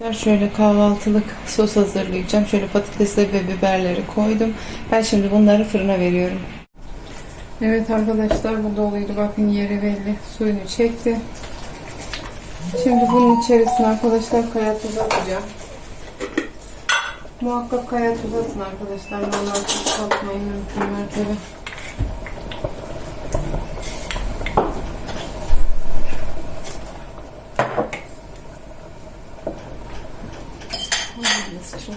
Ben şöyle kahvaltılık sos hazırlayacağım. Şöyle patatesleri ve biberleri koydum. Ben şimdi bunları fırına veriyorum. Evet arkadaşlar bu doluydu. Bakın yeri belli. Suyunu çekti. Şimdi bunun içerisine arkadaşlar kaya tuz atacağım. Muhakkak kaya tuz atın arkadaşlar. Normal tuz atmayın mümkün mertebe. Sıçradı.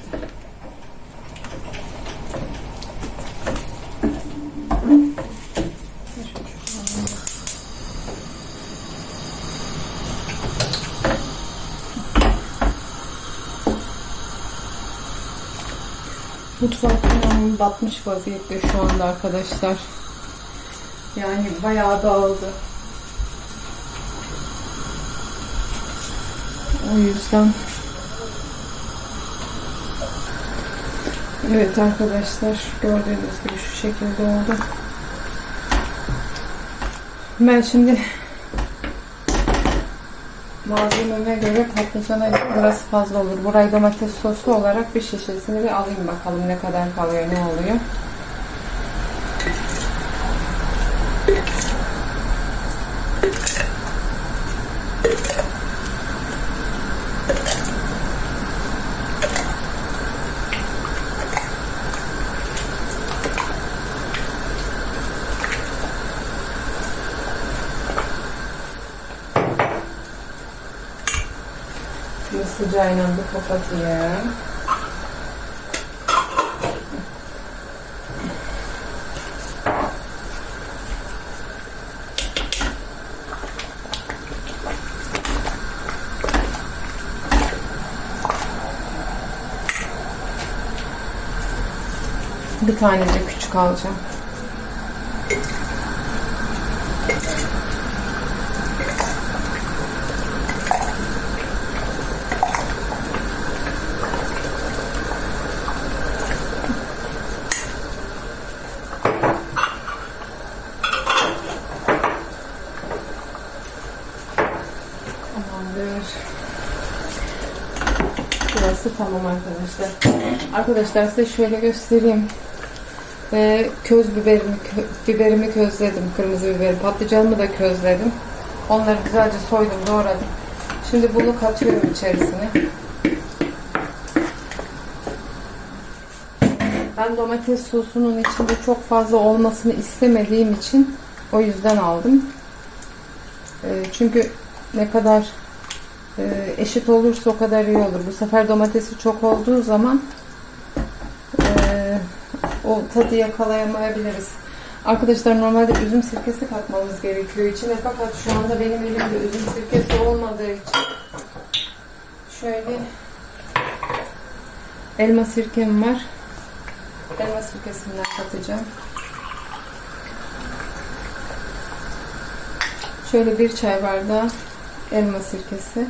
Mutfak tamamen batmış vaziyette şu anda arkadaşlar. Yani bayağı dağıldı. O yüzden Evet arkadaşlar gördüğünüz gibi şu şekilde oldu. Ben şimdi malzememe göre patlıcana burası fazla olur. Burayı domates soslu olarak bir şişesini bir alayım bakalım ne kadar kalıyor ne oluyor. Şimdi sıcağıyla bir kapatayım. Bir tane de küçük alacağım. Burası tamam arkadaşlar. Arkadaşlar size şöyle göstereyim. Ee, köz biberimi, kö- biberimi közledim. Kırmızı biberi, patlıcanımı da közledim. Onları güzelce soydum, doğradım. Şimdi bunu katıyorum içerisine. Ben domates sosunun içinde çok fazla olmasını istemediğim için o yüzden aldım. Ee, çünkü ne kadar eşit olursa o kadar iyi olur. Bu sefer domatesi çok olduğu zaman e, o tadı yakalayamayabiliriz. Arkadaşlar normalde üzüm sirkesi katmamız gerekiyor içine fakat şu anda benim elimde üzüm sirkesi olmadığı için şöyle elma sirkem var. Elma sirkesinden katacağım. Şöyle bir çay bardağı elma sirkesi.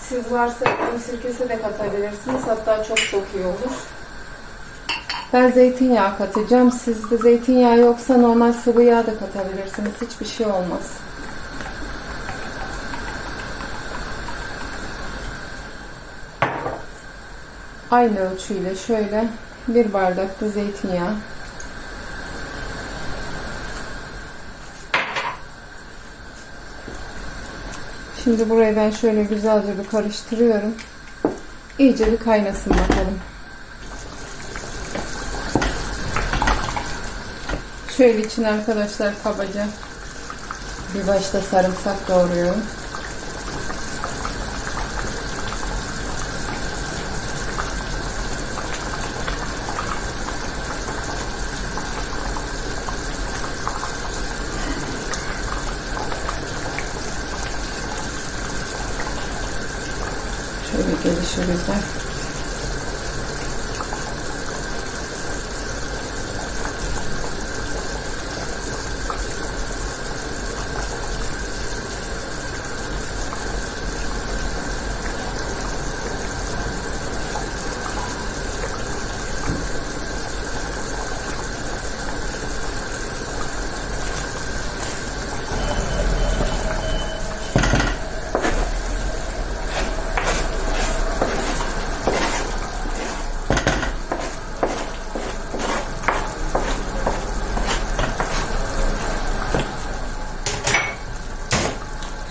Siz varsa elma sirkesi de katabilirsiniz. Hatta çok çok iyi olur. Ben zeytinyağı katacağım. Sizde zeytinyağı yoksa normal sıvı yağ da katabilirsiniz. Hiçbir şey olmaz. Aynı ölçüyle şöyle bir bardak da zeytinyağı. Şimdi burayı ben şöyle güzelce bir karıştırıyorum. İyice bir kaynasın bakalım. Şöyle için arkadaşlar kabaca bir başta sarımsak doğruyorum. Şöyle gelişi güzel.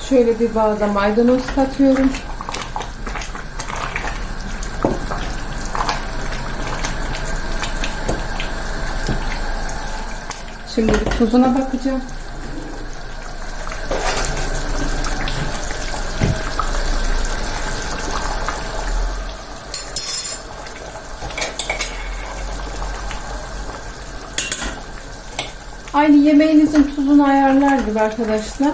Şöyle bir bağda maydanoz katıyorum. Şimdi tuzuna bakacağım. Aynı yemeğinizin tuzunu ayarlar gibi arkadaşlar.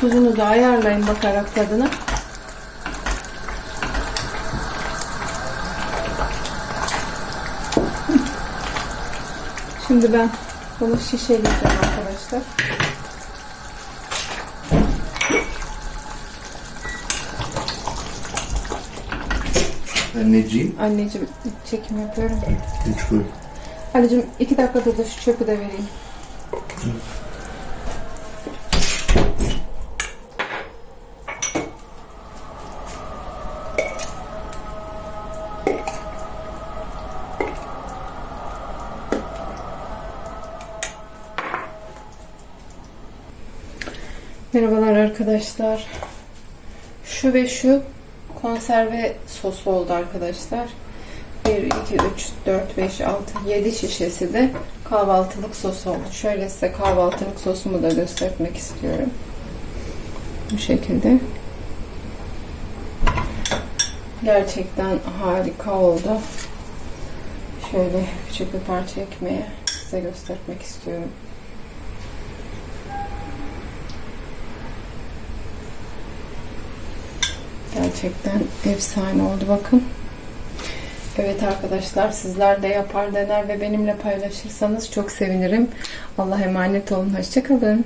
Tuzunu da ayarlayın bakarak tadına. Şimdi ben bunu şişeleyeceğim arkadaşlar. Anneciğim. Anneciğim çekim yapıyorum. Üç koy. Anneciğim iki dakikada da şu çöpü de vereyim. Merhabalar arkadaşlar. Şu ve şu konserve sosu oldu arkadaşlar. 1, 2, 3, 4, 5, 6, 7 şişesi de kahvaltılık sos oldu. Şöyle size kahvaltılık sosumu da göstermek istiyorum. Bu şekilde. Gerçekten harika oldu. Şöyle küçük bir parça ekmeğe size göstermek istiyorum. Gerçekten efsane oldu bakın. Evet arkadaşlar sizler de yapar dener ve benimle paylaşırsanız çok sevinirim. Allah'a emanet olun. Hoşçakalın.